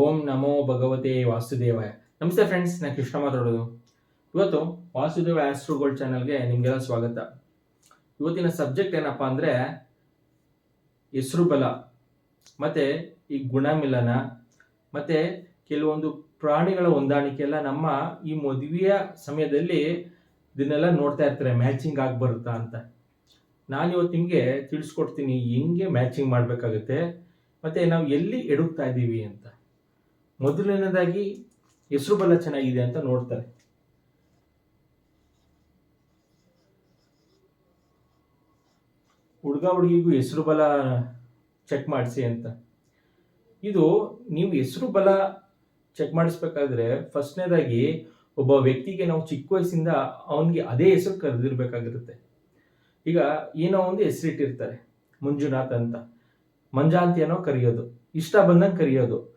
ಓಂ ನಮೋ ಭಗವತೆ ವಾಸುದೇವಾಯ. ನಮಸ್ತೆ ಫ್ರೆಂಡ್ಸ್ ನಾನು ಕೃಷ್ಣ ಮಾತಾಡೋದು. ಇವತ್ತು ವಾಸುದೇವ ಆಸ್ಟ್ರೋ ಗೋಲ್ಡ್ ಚಾನಲ್ಗೆ ನಿಮಗೆಲ್ಲ ಸ್ವಾಗತ. ಇವತ್ತಿನ ಸಬ್ಜೆಕ್ಟ್ ಏನಪ್ಪ ಅಂದರೆ ಹೆಸರು ಬಲ ಮತ್ತು ಈ ಗುಣಮಿಲನ, ಮತ್ತು ಕೆಲವೊಂದು ಪ್ರಾಣಿಗಳ ಹೊಂದಾಣಿಕೆ ಎಲ್ಲ ನಮ್ಮ ಈ ಮದುವೆಯ ಸಮಯದಲ್ಲಿ ಇದನ್ನೆಲ್ಲ ನೋಡ್ತಾ ಇರ್ತಾರೆ ಮ್ಯಾಚಿಂಗ್ ಆಗಿ ಬರುತ್ತಾ ಅಂತ. ನಾನು ಇವತ್ತು ನಿಮಗೆ ತಿಳಿಸ್ಕೊಡ್ತೀನಿ, ಹೆಂಗೆ ಮ್ಯಾಚಿಂಗ್ ಮಾಡಬೇಕಾಗುತ್ತೆ, ಮತ್ತು ನಾವು ಎಲ್ಲಿ ಎಡುಕ್ತಾ ಇದ್ದೀವಿ ಅಂತ. ಮೊದಲನೇದಾಗಿ ಹೆಸರು ಬಲ ಚೆನ್ನಾಗಿದೆ ಅಂತ ನೋಡ್ತಾರೆ. ಹುಡುಗ ಹುಡುಗಿಗೂ ಹೆಸರು ಬಲ ಚೆಕ್ ಮಾಡಿಸಿ ಅಂತ. ಇದು ನೀವು ಹೆಸರು ಬಲ ಚೆಕ್ ಮಾಡಿಸ್ಬೇಕಾದ್ರೆ ಫಸ್ಟ್ನೇದಾಗಿ ಒಬ್ಬ ವ್ಯಕ್ತಿಗೆ ನಾವು ಚಿಕ್ಕ ವಯಸ್ಸಿಂದ ಅವನಿಗೆ ಅದೇ ಹೆಸರು ಕರೆದಿರ್ಬೇಕಾಗಿರುತ್ತೆ. ಈಗ ಏನೋ ಒಂದು ಹೆಸರಿಟ್ಟಿರ್ತಾರೆ ಮಂಜುನಾಥ್ ಅಂತ. ಮಂಜ ಅಂತ ಕರೆಯೋದು. ಇಷ್ಟ ಬಂದಂಗೆ ಕರೆಯೋದು.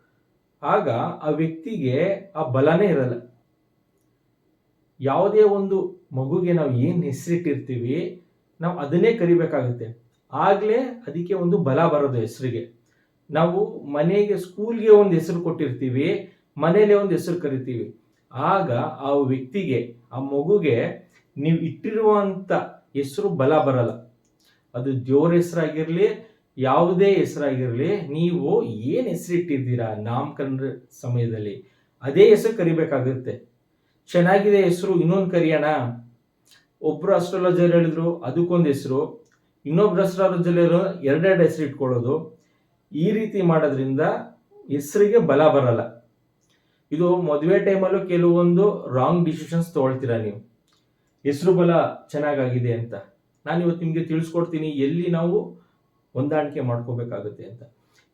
ಆಗ ಆ ವ್ಯಕ್ತಿಗೆ ಆ ಬಲನೇ ಇರಲ್ಲ. ಯಾವುದೇ ಒಂದು ಮಗುಗೆ ನಾವು ಏನು ಹೆಸರಿಟ್ಟಿರ್ತೀವಿ, ನಾವು ಅದನ್ನೇ ಕರಿಬೇಕಾಗುತ್ತೆ. ಆಗಲೇ ಅದಕ್ಕೆ ಒಂದು ಬಲ ಬರೋದು ಹೆಸರಿಗೆ. ನಾವು ಮನೆಗೆ, ಸ್ಕೂಲ್ಗೆ ಒಂದು ಹೆಸರು ಕೊಟ್ಟಿರ್ತೀವಿ ಮನೇಲೆ ಒಂದು ಹೆಸರು ಕರಿತೀವಿ. ಆಗ ಆ ವ್ಯಕ್ತಿಗೆ, ಆ ಮಗುಗೆ ನೀವು ಇಟ್ಟಿರುವಂಥ ಹೆಸರು ಬಲ ಬರಲ್ಲ. ಅದು ದೇವ್ರ ಹೆಸರಾಗಿರಲಿ ಯಾವುದೇ ಹೆಸರಾಗಿರಲಿ, ನೀವು ಏನು ಹೆಸರಿಟ್ಟಿದ್ದೀರಾ ನಾಮಕರಣ ಸಮಯದಲ್ಲಿ, ಅದೇ ಹೆಸರು ಕರಿಬೇಕಾಗುತ್ತೆ. ಚೆನ್ನಾಗಿದೆ ಹೆಸರು, ಇನ್ನೊಂದು ಕರಿಯೋಣ. ಒಬ್ರು ಅಸ್ಟ್ರಾಲಜರ್ ಹೇಳಿದ್ರು, ಅದಕ್ಕೊಂದು ಹೆಸರು. ಇನ್ನೊಬ್ರು ಅಸ್ಟ್ರಾಲಜರ್ ಎರಡೆರಡು ಹೆಸರು ಇಟ್ಕೊಳ್ಳೋದು. ಈ ರೀತಿ ಮಾಡೋದ್ರಿಂದ ಹೆಸರಿಗೆ ಬಲ ಬರಲ್ಲ. ಇದು ಮದುವೆ ಟೈಮಲ್ಲೂ ಕೆಲವೊಂದು ರಾಂಗ್ ಡಿಸಿಷನ್ಸ್ ತಗೊಳ್ತೀರಾ ನೀವು. ಹೆಸರು ಬಲ ಚೆನ್ನಾಗಾಗಿದೆ ಅಂತ. ನಾನು ಇವತ್ತು ನಿಮಗೆ ತಿಳಿಸ್ಕೊಡ್ತೀನಿ, ಎಲ್ಲಿ ನಾವು ಹೊಂದಾಣಿಕೆ ಮಾಡ್ಕೋಬೇಕಾಗುತ್ತೆ ಅಂತ.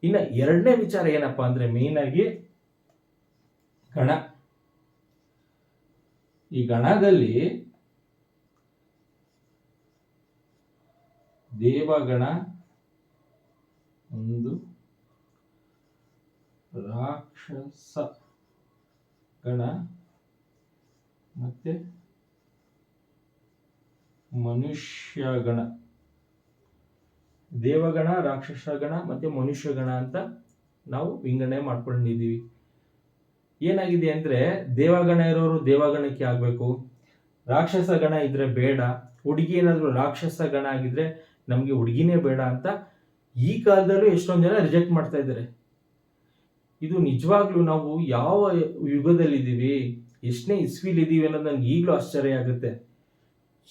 ಇನ್ನು ಎರಡನೇ ವಿಚಾರ ಏನಪ್ಪ ಅಂದ್ರೆ ಮೇನ್ ಆಗಿ ಗಣ. ಈ ಗಣದಲ್ಲಿ ದೇವಗಣ ಒಂದು ರಾಕ್ಷಸ ಗಣ ಮತ್ತೆ ಮನುಷ್ಯ ಗಣ. ದೇವಗಣ ರಾಕ್ಷಸ ಗಣ ಮತ್ತೆ ಮನುಷ್ಯ ಗಣ ಅಂತ ನಾವು ವಿಂಗಡಣೆ ಮಾಡ್ಕೊಂಡಿದ್ದೀವಿ. ಏನಾಗಿದೆ ಅಂದ್ರೆ ದೇವಗಣ ಇರೋರು ದೇವಗಣಕ್ಕೆ ಆಗಬೇಕು. ರಾಕ್ಷಸ ಗಣ ಇದ್ರೆ ಬೇಡ. ಹುಡುಗಿ ಏನಾದರೂ ರಾಕ್ಷಸ ಗಣ ಆಗಿದ್ರೆ ನಮಗೆ ಹುಡುಗಿನೇ ಬೇಡ ಅಂತ ಈ ಕಾಲದಲ್ಲೂ ಎಷ್ಟೊಂದು ಜನ ರಿಜೆಕ್ಟ್ ಮಾಡ್ತಾ ಇದ್ದಾರೆ. ಇದು ನಿಜವಾಗ್ಲೂ ನಾವು ಯಾವ ಯುಗದಲ್ಲಿದ್ದೀವಿ, ಎಷ್ಟನೇ ಇಸ್ವಿಲಿದ್ದೀವಿ ಅನ್ನೋದು ನನಗೆ ಈಗಲೂ ಆಶ್ಚರ್ಯ ಆಗುತ್ತೆ.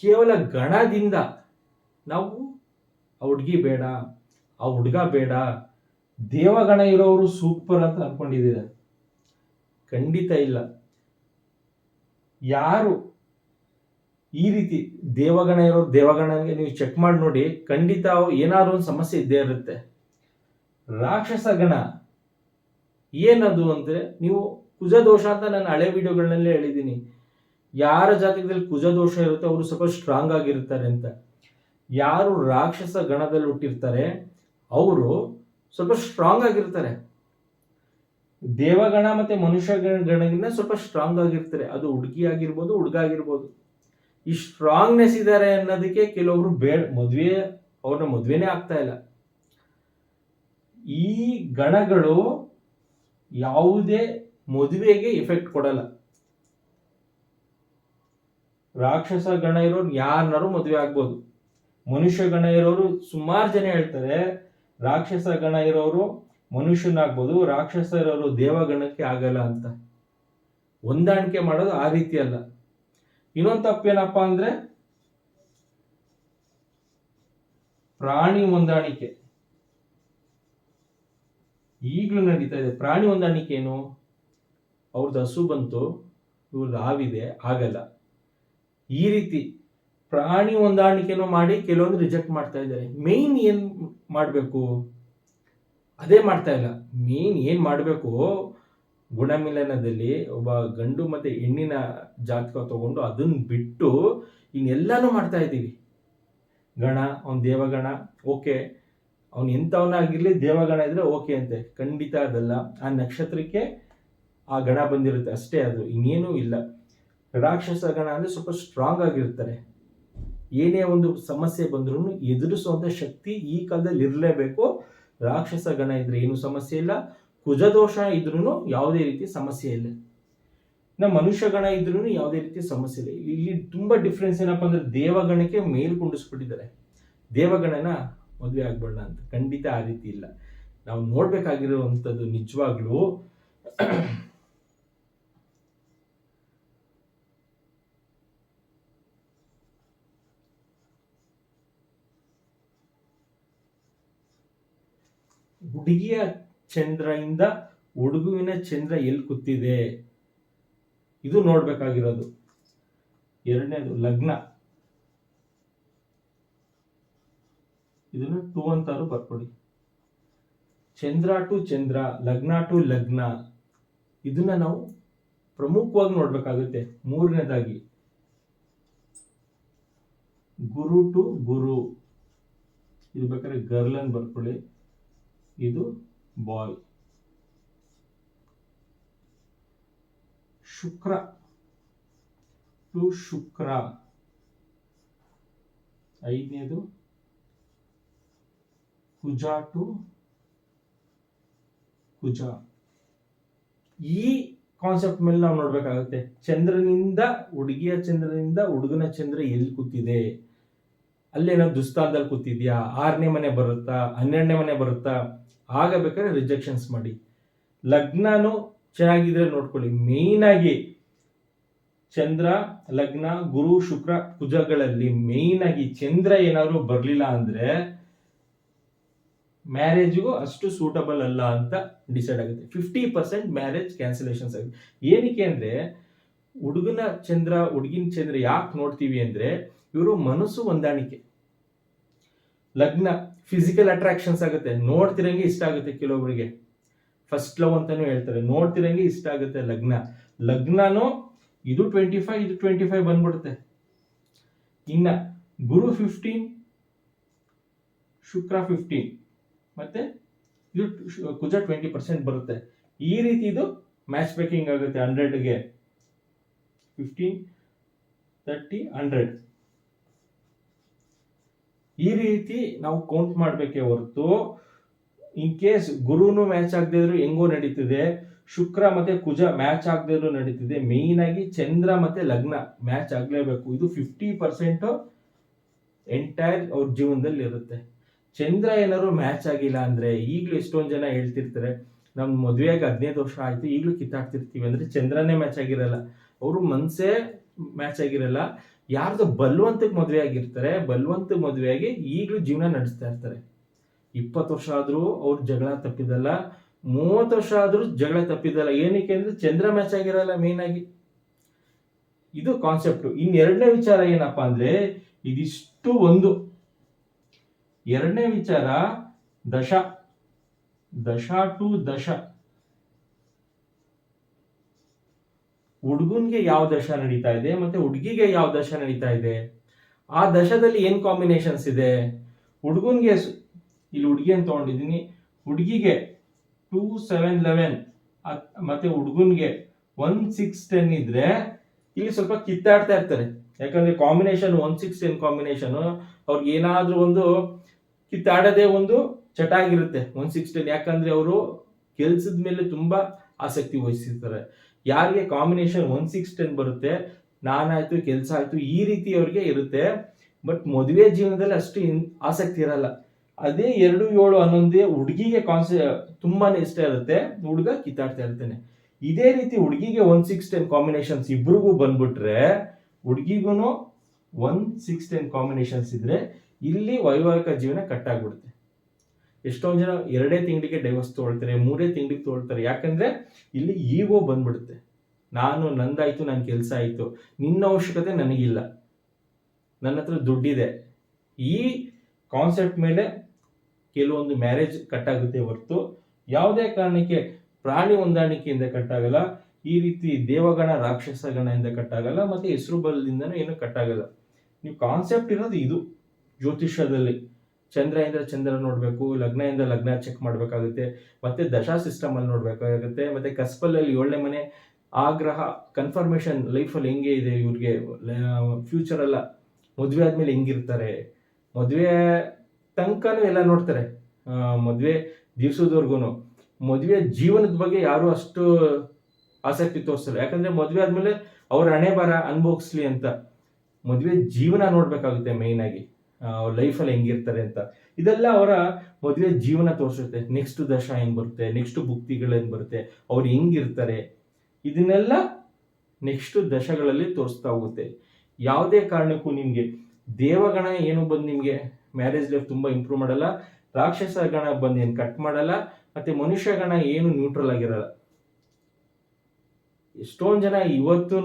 ಕೇವಲ ಗಣದಿಂದ ನಾವು ಆ ಹುಡುಗಿ ಬೇಡ, ಆ ಹುಡುಗ ಬೇಡ. ದೇವಗಣ ಇರೋರು ಸೂಪರ್ ಅಂತ ಅನ್ಕೊಂಡಿದ್ದೀರ? ಖಂಡಿತ ಇಲ್ಲ. ಯಾರು ಈ ರೀತಿ ದೇವಗಣ ಇರೋರು ದೇವಗಣಗೆ ನೀವು ಚೆಕ್ ಮಾಡಿ ನೋಡಿ, ಖಂಡಿತ ಏನಾದ್ರು ಒಂದು ಸಮಸ್ಯೆ ಇದ್ದೇ ಇರುತ್ತೆ. ರಾಕ್ಷಸ ಗಣ, ಏನದು ಅಂದ್ರೆ, ನೀವು ಕುಜ ದೋಷ ಅಂತ ನಾನು ಹಳೆ ವಿಡಿಯೋಗಳನ್ನಲ್ಲೇ ಹೇಳಿದ್ದೀನಿ. ಯಾರ ಜಾತಕದಲ್ಲಿ ಕುಜ ದೋಷ ಇರುತ್ತೆ ಅವರು ಸ್ವಲ್ಪ ಸ್ಟ್ರಾಂಗ್ ಆಗಿರ್ತಾರೆ ಅಂತ. ಯಾರು ರಾಕ್ಷಸ ಗಣದಲ್ಲಿ ಹುಟ್ಟಿರ್ತಾರೆ, ಅವರು ಸ್ವಲ್ಪ ಸ್ಟ್ರಾಂಗ್ ಆಗಿರ್ತಾರೆ. ದೇವಗಣ ಮತ್ತೆ ಮನುಷ್ಯ ಗಣಗಿನ್ನ ಸ್ವಲ್ಪ ಸ್ಟ್ರಾಂಗ್ ಆಗಿರ್ತಾರೆ. ಅದು ಹುಡುಗಿ ಆಗಿರ್ಬೋದು, ಹುಡುಗ ಆಗಿರ್ಬೋದು. ಈ ಸ್ಟ್ರಾಂಗ್ನೆಸ್ ಇದ್ದಾರೆ ಅನ್ನೋದಕ್ಕೆ ಕೆಲವೊಬ್ರು ಬೇಡ, ಮದುವೆ, ಅವ್ರನ್ನ ಮದುವೆನೇ ಆಗ್ತಾ ಇಲ್ಲ. ಈ ಗಣಗಳು ಯಾವುದೇ ಮದುವೆಗೆ ಎಫೆಕ್ಟ್ ಕೊಡಲ್ಲ. ರಾಕ್ಷಸ ಗಣ ಇರೋರು ಯಾರನ್ನಾರು ಮದುವೆ ಆಗ್ಬೋದು. ಮನುಷ್ಯ ಗಣ ಇರೋರು ಸುಮಾರು ಜನ ಹೇಳ್ತಾರೆ, ರಾಕ್ಷಸ ಗಣ ಇರೋರು ಮನುಷ್ಯನಾಗ್ಬೋದು, ರಾಕ್ಷಸ ಇರೋರು ದೇವಗಣಕ್ಕೆ ಆಗಲ್ಲ ಅಂತ. ಹೊಂದಾಣಿಕೆ ಮಾಡೋದು ಆ ರೀತಿ ಅಲ್ಲ. ಇನ್ನೊಂದು ತಪ್ಪೇನಪ್ಪ ಅಂದ್ರೆ, ಪ್ರಾಣಿ ಹೊಂದಾಣಿಕೆ. ಈಗಲೂ ನಡೀತಾ ಇದೆ. ಪ್ರಾಣಿ ಹೊಂದಾಣಿಕೆ ಏನು? ಅವ್ರದ್ದು ಹಸು ಬಂತು ಇವ್ರದ್ದು ಹಾವಿದೆ, ಆಗಲ್ಲ. ಈ ರೀತಿ ಪ್ರಾಣಿ ಹೊಂದಾಣಿಕೆನೂ ಮಾಡಿ ಕೆಲವೊಂದು ರಿಜೆಕ್ಟ್ ಮಾಡ್ತಾ ಇದ್ದಾರೆ. ಮೇನ್ ಏನ್ ಮಾಡಬೇಕು? ಅದೇ ಮಾಡ್ತಾ ಇಲ್ಲ. ಮೇನ್ ಏನ್ ಮಾಡಬೇಕು? ಗುಣಮಿಲನದಲ್ಲಿ ಒಬ್ಬ ಗಂಡು ಮತ್ತೆ ಹೆಣ್ಣಿನ ಜಾತಕ ತಗೊಂಡು ಅದನ್ನ ಬಿಟ್ಟು ಇನ್ನೆಲ್ಲಾನು ಮಾಡ್ತಾ ಇದ್ದೀವಿ. ಗಣ, ಅವ್ನ ದೇವಗಣ, ಓಕೆ. ಅವ್ನು ಎಂಥವನಾಗಿರಲಿ ದೇವಗಣ ಇದ್ರೆ ಓಕೆ ಅಂತೆ. ಖಂಡಿತ ಅದಲ್ಲ. ಆ ನಕ್ಷತ್ರಕ್ಕೆ ಆ ಗಣ ಬಂದಿರುತ್ತೆ. ಅಷ್ಟೇ ಅದು. ಇನ್ನೇನೂ ಇಲ್ಲ. ರಾಕ್ಷಸ ಗಣ ಅಂದ್ರೆ ಸ್ವಲ್ಪ ಸ್ಟ್ರಾಂಗ್ ಆಗಿರ್ತಾರೆ. ಏನೇ ಒಂದು ಸಮಸ್ಯೆ ಬಂದ್ರೂ ಎದುರಿಸುವಂತ ಶಕ್ತಿ ಈ ಕಾಲದಲ್ಲಿ ಇರಲೇಬೇಕು. ರಾಕ್ಷಸ ಗಣ ಇದ್ರೆ ಏನು ಸಮಸ್ಯೆ ಇಲ್ಲ. ಕುಜದೋಷ ಇದ್ರೂ ಯಾವುದೇ ರೀತಿ ಸಮಸ್ಯೆ ಇಲ್ಲ. ನಮ್ಮ ಮನುಷ್ಯ ಗಣ ಇದ್ರೂ ಯಾವುದೇ ರೀತಿ ಸಮಸ್ಯೆ ಇಲ್ಲ. ಇಲ್ಲಿ ತುಂಬ ಡಿಫ್ರೆನ್ಸ್ ಏನಪ್ಪ ಅಂದ್ರೆ ದೇವಗಣಕ್ಕೆ ಮೇಲ್ ಕುಂಡಿಸ್ಬಿಟ್ಟಿದ್ದಾರೆ ದೇವಗಣನ ಮದುವೆ ಆಗ್ಬೇಡ ಅಂತ. ಖಂಡಿತ ಆ ರೀತಿ ಇಲ್ಲ. ನಾವು ನೋಡ್ಬೇಕಾಗಿರುವಂಥದ್ದು ನಿಜವಾಗ್ಲೂ ಹುಡುಗಿಯ ಚಂದ್ರದಿಂದ ಹುಡುಗುವಿನ ಚಂದ್ರ ಎಲ್ಲಿ ಕೂತಿದೆ? ಇದು ನೋಡ್ಬೇಕಾಗಿರೋದು. ಎರಡನೇದು ಲಗ್ನ. ಇದನ್ನ ಟೂ ಅಂತಾರು ಬರ್ಕೊಡಿ. ಚಂದ್ರ ಟು ಚಂದ್ರ, ಲಗ್ನ ಟು ಲಗ್ನ. ಇದನ್ನ ನಾವು ಪ್ರಮುಖವಾಗಿ ನೋಡ್ಬೇಕಾಗುತ್ತೆ. ಮೂರನೇದಾಗಿ. ಗುರು ಟು ಗುರು. ಇದು ಬೇಕಾದ್ರೆ ಗರ್ಲ್ ಬರ್ಕೊಳ್ಳಿ. ಇದು ಬಾಯ್. ಶುಕ್ರ. ಟು ಶುಕ್ರ. ಐದನೇದು ಕುಜ ಟು ಕುಜ. ಈ ಕಾನ್ಸೆಪ್ಟ್ ಮೇಲೆ ನಾವು ನೋಡ್ಬೇಕಾಗುತ್ತೆ. ಚಂದ್ರನಿಂದ ಹುಡುಗಿಯ ಚಂದ್ರನಿಂದ ಹುಡುಗನ ಚಂದ್ರ ಎಲ್ಲಿ ಕೂತಿದೆ? ಅಲ್ಲೇನೋ ದುಸ್ತಾನದಲ್ಲಿ ಕೂತಿದ್ಯಾ? ಆರನೇ ಮನೆ ಬರುತ್ತಾ? ಹನ್ನೆರಡನೇ ಮನೆ ಬರುತ್ತಾ? ಆಗಬೇಕಾದ್ರೆ ರಿಜೆಕ್ಷನ್ಸ್ ಮಾಡಿ. ಲಗ್ನನು ಚೆನ್ನಾಗಿದ್ರೆ ನೋಡ್ಕೊಳ್ಳಿ. ಮೇಯ್ನಾಗಿ ಚಂದ್ರ, ಲಗ್ನ, ಗುರು, ಶುಕ್ರ, ಕುಜಗಳಲ್ಲಿ ಮೇಯ್ನಾಗಿ ಚಂದ್ರ ಏನಾದ್ರು ಬರಲಿಲ್ಲ ಅಂದ್ರೆ ಮ್ಯಾರೇಜ್ಗೂ ಅಷ್ಟು ಸೂಟಬಲ್ ಅಲ್ಲ ಅಂತ ಡಿಸೈಡ್ ಆಗುತ್ತೆ. ಫಿಫ್ಟಿ ಪರ್ಸೆಂಟ್ ಮ್ಯಾರೇಜ್ ಕ್ಯಾನ್ಸಲೇಷನ್ಸ್ ಆಗುತ್ತೆ. ಏನಕ್ಕೆ ಅಂದ್ರೆ ಹುಡುಗನ ಚಂದ್ರ, ಹುಡುಗಿನ ಚಂದ್ರ ಯಾಕೆ ನೋಡ್ತೀವಿ ಅಂದ್ರೆ ಇವರು ಮನಸ್ಸು ಹೊಂದಾಣಿಕೆ. ಲಗ್ನ ಫಿಸಿಕಲ್ ಅಟ್ರಾಕ್ಷನ್ಸ್ ಆಗುತ್ತೆ. ನೋಡ್ತಿರಂಗೆ ಇಷ್ಟ ಆಗುತ್ತೆ ಕೆಲವೊಬ್ಬರಿಗೆ ಫಸ್ಟ್ ಲವ್ ಅಂತಾನು ಹೇಳ್ತಾರೆ. ನೋಡ್ತಿರಂಗೆ ಇಷ್ಟ ಆಗುತ್ತೆ ಲಗ್ನ. ಲಗ್ನನು ಇದು ಟ್ವೆಂಟಿ ಫೈವ್ ಇದು ಟ್ವೆಂಟಿ ಫೈವ್ ಬಂದ್ಬಿಡುತ್ತೆ. ಇನ್ನ ಗುರು ಫಿಫ್ಟೀನ್ ಶುಕ್ರ ಫಿಫ್ಟೀನ್ ಮತ್ತೆ ಇದು ಕುಜ ಟ್ವೆಂಟಿ ಪರ್ಸೆಂಟ್ ಬರುತ್ತೆ. ಈ ರೀತಿ ಇದು ಮ್ಯಾಚ್ ಮೇಕಿಂಗ್ ಆಗುತ್ತೆ ಹಂಡ್ರೆಡ್ಗೆ ಫಿಫ್ಟೀನ್ ತರ್ಟಿ ಹಂಡ್ರೆಡ್ ಈ ರೀತಿ ನಾವು ಕೌಂಟ್ ಮಾಡಬೇಕೇ ಹೊರತು ಇನ್ ಕೇಸ್ ಗುರುನು ಮ್ಯಾಚ್ ಆಗದೆ ಇದ್ರು ಹೆಂಗೋ ನಡೀತಿದೆ, ಶುಕ್ರ ಮತ್ತೆ ಕುಜ ಮ್ಯಾಚ್ ಆಗದೆ ಇದ್ರು ನಡೀತಿದೆ ಮೇಯ್ನ್ ಆಗಿ ಚಂದ್ರ ಮತ್ತೆ ಲಗ್ನ ಮ್ಯಾಚ್ ಆಗಲೇಬೇಕು. ಇದು ಫಿಫ್ಟಿ ಪರ್ಸೆಂಟ್ ಎಂಟೈರ್ ಅವ್ರ ಜೀವನದಲ್ಲಿ ಇರುತ್ತೆ ಚಂದ್ರ ಏನಾದ್ರು ಮ್ಯಾಚ್ ಆಗಿಲ್ಲ ಅಂದ್ರೆ ಈಗಲೂ ಎಷ್ಟೊಂದು ಜನ ಹೇಳ್ತಿರ್ತಾರೆ, ನಮ್ ಮದುವೆಗೆ ಹದಿನೈದು ವರ್ಷ ಆಯ್ತು, ಈಗಲೂ ಕಿತ್ತಾಡ್ತಿರ್ತೀವಿ ಅಂದ್ರೆ ಚಂದ್ರನೇ ಮ್ಯಾಚ್ ಆಗಿರಲ್ಲ. ಅವರು ಮನ್ಸೇ ಮ್ಯಾಚ್ ಆಗಿರಲ್ಲ. ಯಾರ್ದು ಬಲ್ವಂತಕ್ಕೆ ಮದುವೆ ಆಗಿರ್ತಾರೆ ಬಲ್ವಂತ ಮದುವೆಯಾಗಿ ಈಗಲೂ ಜೀವನ ನಡೆಸ್ತಾ ಇರ್ತಾರೆ. ಇಪ್ಪತ್ತು ವರ್ಷ ಆದ್ರೂ ಅವ್ರ ಜಗಳ ತಪ್ಪಿದಲ್ಲ, ಮೂವತ್ತು ವರ್ಷ ಆದ್ರೂ ಜಗಳ ತಪ್ಪಿದಲ್ಲ. ಏನಕ್ಕೆ ಅಂದ್ರೆ ಚಂದ್ರ ಮ್ಯಾಚ್ ಆಗಿರಲ್ಲ ಮೇನ್ ಆಗಿ. ಇದು ಕಾನ್ಸೆಪ್ಟ್ ಇನ್ ಎರಡನೇ ವಿಚಾರ ಏನಪ್ಪಾ ಅಂದ್ರೆ, ಇದಿಷ್ಟು ಒಂದು. ಎರಡನೇ ವಿಚಾರ ದಶ. ದಶ ಟು ದಶ. ಹುಡುಗನ್ಗೆ ಯಾವ ದಶ ನಡೀತಾ ಇದೆ ಮತ್ತೆ ಹುಡುಗಿಗೆ ಯಾವ ದಶ ನಡೀತಾ ಇದೆ? ಆ ದಶದಲ್ಲಿ ಏನ್ ಕಾಂಬಿನೇಷನ್ಸ್ ಇದೆ? ಹುಡುಗನ್ಗೆ ಇಲ್ಲಿ ಹುಡುಗಿ ಅಂತ ತಗೊಂಡಿದ್ದೀನಿ. ಹುಡುಗಿಗೆ ಟೂ ಸೆವೆನ್ ಲೆವೆನ್ ಮತ್ತೆ ಹುಡುಗನ್ಗೆ ಒನ್ ಸಿಕ್ಸ್ ಟೆನ್ ಇದ್ರೆ ಇಲ್ಲಿ ಸ್ವಲ್ಪ ಕಿತ್ತಾಡ್ತಾ ಇರ್ತಾರೆ. ಯಾಕಂದ್ರೆ combination one six ten combination ಅವ್ರಿಗೆ ಏನಾದ್ರೂ ಒಂದು ಕಿತ್ತಾಡೋದೇ ಒಂದು ಚಟ ಆಗಿರುತ್ತೆ ಒನ್ ಸಿಕ್ಸ್ ಟೆನ್ ಯಾಕಂದ್ರೆ ಅವರು ಕೆಲ್ಸದ ಮೇಲೆ ತುಂಬಾ ಆಸಕ್ತಿ ವಹಿಸಿರ್ತಾರೆ ಯಾರಿಗೆ ಕಾಂಬಿನೇಷನ್ ಒನ್ ಸಿಕ್ಸ್ ಟೆನ್ ಬರುತ್ತೆ ನಾನಾಯ್ತು ಕೆಲಸ ಆಯ್ತು, ಈ ರೀತಿ ಅವ್ರಿಗೆ ಇರುತ್ತೆ. ಬಟ್ ಮದುವೆ ಜೀವನದಲ್ಲಿ ಅಷ್ಟು ಆಸಕ್ತಿ ಇರಲ್ಲ. ಅದೇ ಎರಡು, ಏಳು ಹನ್ನೊಂದೇ ಹುಡುಗಿಗೆ ಕಾನ್ಸೆ ತುಂಬಾನೇ ಇಷ್ಟ ಇರುತ್ತೆ. ಹುಡುಗ ಕಿತ್ತಾಡ್ತಾ ಇರ್ತಾನೆ. ಇದೇ ರೀತಿ ಹುಡುಗಿಗೆ ಒನ್ ಸಿಕ್ಸ್ ಟೆನ್ ಕಾಂಬಿನೇಷನ್ಸ್ ಇಬ್ರಿಗೂ ಬಂದ್ಬಿಟ್ರೆ ಹುಡುಗಿಗೂ ಒನ್ ಸಿಕ್ಸ್ ಟೆನ್ ಕಾಂಬಿನೇಷನ್ಸ್ ಇದ್ರೆ ಇಲ್ಲಿ ವೈವಾಹಿಕ ಜೀವನ ಕಟ್ ಆಗ್ಬಿಡುತ್ತೆ ಎಷ್ಟೊಂದು ಜನ ಎರಡೇ ತಿಂಗಳಿಗೆ ಡೈವರ್ಸ್ ತೊಗೊಳ್ತಾರೆ, ಮೂರೇ ತಿಂಗಳಿಗೆ ತೊಗೊಳ್ತಾರೆ. ಯಾಕಂದ್ರೆ ಇಲ್ಲಿ ಈಗೋ ಬಂದ್ಬಿಡುತ್ತೆ. ನಾನು ನಂದಾಯಿತು ನನ್ನ ಕೆಲಸ ಆಯಿತು. ನಿನ್ನ ಅವಶ್ಯಕತೆ ನನಗಿಲ್ಲ. ನನ್ನ ಹತ್ರ ದುಡ್ಡಿದೆ. ಈ ಕಾನ್ಸೆಪ್ಟ್ ಮೇಲೆ ಕೆಲವೊಂದು ಮ್ಯಾರೇಜ್ ಕಟ್ಟಾಗುತ್ತೆ ಹೊರತು. ಯಾವುದೇ ಕಾರಣಕ್ಕೆ ಪ್ರಾಣಿ ಹೊಂದಾಣಿಕೆಯಿಂದ ಕಟ್ಟಾಗಲ್ಲ ಈ ರೀತಿ ದೇವಗಣ ರಾಕ್ಷಸಗಣದಿಂದ ಕಟ್ಟಾಗಲ್ಲ ಮತ್ತೆ ಹೆಸರು ಬಲದಿಂದನೂ ಏನು ಕಟ್ಟಾಗಲ್ಲ ನೀವು ಕಾನ್ಸೆಪ್ಟ್ ಇರೋದು ಇದು ಜ್ಯೋತಿಷ್ಯದಲ್ಲಿ. ಚಂದ್ರಯಿಂದ ಚಂದ್ರ ನೋಡಬೇಕು ಲಗ್ನದಿಂದ ಲಗ್ನ ಚೆಕ್ ಮಾಡಬೇಕಾಗುತ್ತೆ, ಮತ್ತೆ ದಶಾ ಸಿಸ್ಟಮ್ ಅಲ್ಲಿ ನೋಡಬೇಕಾಗುತ್ತೆ, ಮತ್ತೆ ಕಸ್ಪಲಲ್ಲಿ ಏಳನೇ ಮನೆ ಆ ಗ್ರಹ ಕನ್ಫರ್ಮೇಶನ್ ಲೈಫಲ್ಲಿ ಹೆಂಗೆ ಇದೆ ಇವ್ರಿಗೆ ಫ್ಯೂಚರ್ ಅಲ್ಲ, ಮದುವೆ ಆದ್ಮೇಲೆ ಹೆಂಗಿರ್ತಾರೆ, ಮದುವೆ ತನಕನೂ ಎಲ್ಲ ನೋಡ್ತಾರೆ ಮದುವೆ ದಿವ್ಸದವರೆಗೂ ಮದುವೆ ಜೀವನದ ಬಗ್ಗೆ ಯಾರು ಅಷ್ಟು ಆಸಕ್ತಿ ತೋರಿಸಲ್ಲ, ಯಾಕಂದ್ರೆ ಮದುವೆ ಆದ್ಮೇಲೆ ಅವ್ರ ಹಣೆ ಬರ ಅಂತ, ಮದುವೆ ಜೀವನ ನೋಡ್ಬೇಕಾಗುತ್ತೆ ಆಗಿ. ಲೈಫಲ್ಲಿ ಹೆಂಗಿರ್ತಾರೆ ಅಂತ. ಇದೆಲ್ಲ ಅವರ ಮದುವೆ ಜೀವನ ತೋರಿಸುತ್ತೆ. ನೆಕ್ಸ್ಟ್ ದಶ ಹೆಂಗೆ ಬರುತ್ತೆ? ನೆಕ್ಸ್ಟ್ ಭುಕ್ತಿಗಳು ಹೆಂಗೆ ಬರುತ್ತೆ? ಅವ್ರು ಹೆಂಗಿರ್ತಾರೆ? ಇದನ್ನೆಲ್ಲ ನೆಕ್ಸ್ಟ್ ದಶಗಳಲ್ಲಿ ತೋರಿಸ್ತಾ ಹೋಗುತ್ತೆ. ಯಾವುದೇ ಕಾರಣಕ್ಕೂ ನಿಮಗೆ ದೇವಗಣ ಏನು ಬಂದು ನಿಮಗೆ ಮ್ಯಾರೇಜ್ ಲೈಫ್ ತುಂಬ ಇಂಪ್ರೂವ್ ಮಾಡಲ್ಲ. ರಾಕ್ಷಸ ಗಣ ಬಂದು ಏನು ಕಟ್ ಮಾಡಲ್ಲ. ಮತ್ತೆ ಮನುಷ್ಯ ಗಣ ಏನು ನ್ಯೂಟ್ರಲ್ ಆಗಿರಲ್ಲ. ಎಷ್ಟೊಂದು ಜನ ಇವತ್ತೂ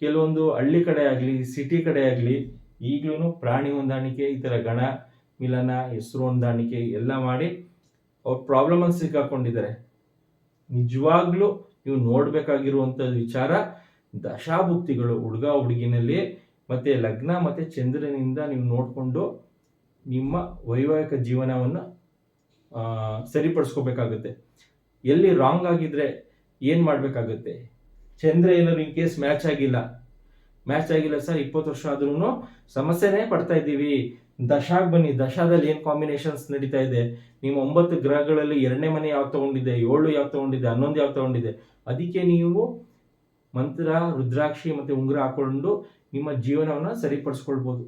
ಕೆಲವೊಂದು ಹಳ್ಳಿ ಕಡೆ ಆಗಲಿ ಸಿಟಿ ಕಡೆ ಆಗಲಿ ಈಗಲೂ ಪ್ರಾಣಿ ಹೊಂದಾಣಿಕೆ, ಈ ಥರ ಗಣ ಮಿಲನ, ಹೆಸರು ಹೊಂದಾಣಿಕೆ ಎಲ್ಲ ಮಾಡಿ ಅವ್ರ ಪ್ರಾಬ್ಲಮಲ್ಲಿ ಸಿಕ್ಕಾಕೊಂಡಿದ್ದಾರೆ. ನಿಜವಾಗ್ಲೂ ನೀವು ನೋಡಬೇಕಾಗಿರುವಂಥ ವಿಚಾರ ದಶಾಭುಕ್ತಿಗಳು, ಹುಡುಗ ಹುಡುಗಿನಲ್ಲಿ ಮತ್ತೆ ಲಗ್ನ ಮತ್ತೆ ಚಂದ್ರನಿಂದ ನೀವು ನೋಡಿಕೊಂಡು ನಿಮ್ಮ ವೈವಾಹಿಕ ಜೀವನವನ್ನು ಸರಿಪಡಿಸ್ಕೋಬೇಕಾಗುತ್ತೆ. ಎಲ್ಲಿ ರಾಂಗ್ ಆಗಿದ್ರೆ ಏನು ಮಾಡಬೇಕಾಗುತ್ತೆ? ಚಂದ್ರ ಏನಾದ್ರು ಇನ್ ಕೇಸ್ ಮ್ಯಾಚ್ ಆಗಿಲ್ಲ. ಮ್ಯಾಚ್ ಆಗಿಲ್ಲ ಸರ್, ಇಪ್ಪತ್ತು ವರ್ಷ ಆದ್ರೂ ಸಮಸ್ಯೆನೇ ಪಡ್ತಾ ಇದ್ದೀವಿ. ದಶಾಗ್ ಬನ್ನಿ, ದಶಾದಲ್ಲಿ ಏನು ಕಾಂಬಿನೇಷನ್ಸ್ ನಡೀತಾ ಇದೆ? ನಿಮ್ಮ ಒಂಬತ್ತು ಗ್ರಹಗಳಲ್ಲಿ ಎರಡನೇ ಮನೆ ಯಾವ್ದು ತಗೊಂಡಿದೆ ಏಳು ಯಾವ್ದು ತಗೊಂಡಿದೆ ಹನ್ನೊಂದು ಯಾವ್ದು ತಗೊಂಡಿದೆ ಅದಕ್ಕೆ ನೀವು ಮಂತ್ರ, ರುದ್ರಾಕ್ಷಿ ಮತ್ತೆ ಉಂಗುರ ಹಾಕೊಂಡು ನಿಮ್ಮ ಜೀವನವನ್ನ ಸರಿಪಡಿಸ್ಕೊಳ್ಬೋದು.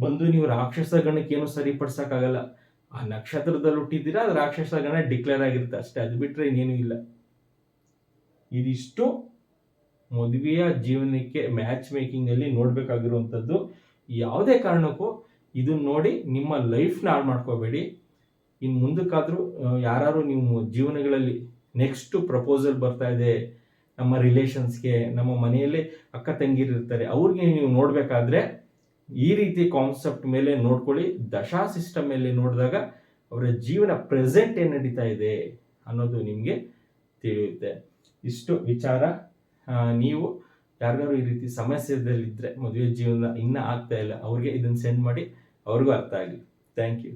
ಬಂದು ನೀವು ರಾಕ್ಷಸ ಗಣಕ್ಕೆ ಏನು ಸರಿಪಡಿಸಕ್ಕಾಗಲ್ಲ. ಆ ನಕ್ಷತ್ರದಲ್ಲಿ ಹುಟ್ಟಿದ್ದೀರಾ, ಅದು ರಾಕ್ಷಸ ಗಣ ಡಿಕ್ಲೇರ್ ಆಗಿರುತ್ತೆ ಅಷ್ಟೇ, ಅದು ಬಿಟ್ರೆ ಇನ್ನೇನು ಇಲ್ಲ. ಇದಿಷ್ಟು. ಮದುವೆಯ ಜೀವನಕ್ಕೆ ಮ್ಯಾಚ್ ಮೇಕಿಂಗ್ ಅಲ್ಲಿ ನೋಡ್ಬೇಕಾಗಿರುವಂಥದ್ದು ಯಾವುದೇ ಕಾರಣಕ್ಕೂ ಇದನ್ನ ನೋಡಿ ನಿಮ್ಮ ಲೈಫ್ನ ಹಾಳು ಮಾಡ್ಕೋಬೇಡಿ. ಇನ್ನು ಮುಂದಕ್ಕಾದರೂ ಯಾರು ನಿಮ್ಮ ಜೀವನಗಳಲ್ಲಿ ನೆಕ್ಸ್ಟ್ ಪ್ರಪೋಸಲ್ ಬರ್ತಾ ಇದೆ, ನಮ್ಮ ರಿಲೇಷನ್ಸ್ಗೆ ನಮ್ಮ ಮನೆಯಲ್ಲಿ ಅಕ್ಕ ತಂಗಿರಿರ್ತಾರೆ ಅವ್ರಿಗೆ ನೀವು ನೋಡಬೇಕಾದ್ರೆ ಈ ರೀತಿ ಕಾನ್ಸೆಪ್ಟ್ ಮೇಲೆ ನೋಡ್ಕೊಳ್ಳಿ. ದಶಾ ಸಿಸ್ಟಮ್ ಮೇಲೆ ನೋಡಿದಾಗ ಅವರ ಜೀವನ ಪ್ರೆಸೆಂಟ್ ಏನು ನಡೀತಾ ಇದೆ ಅನ್ನೋದು ನಿಮಗೆ ತಿಳಿಯುತ್ತೆ. ಇಷ್ಟು ವಿಚಾರ. ನೀವು ಯಾರಿಗಾರು ಈ ರೀತಿ ಸಮಸ್ಯೆದಲ್ಲಿದ್ದರೆ ಮದುವೆ ಜೀವನ ಇನ್ನೂ ಆಗ್ತಾ ಇಲ್ಲ, ಅವ್ರಿಗೆ ಇದನ್ನು ಸೆಂಡ್ ಮಾಡಿ, ಅವ್ರಿಗೂ ಅರ್ಥ ಆಗಲಿ ಥ್ಯಾಂಕ್ ಯು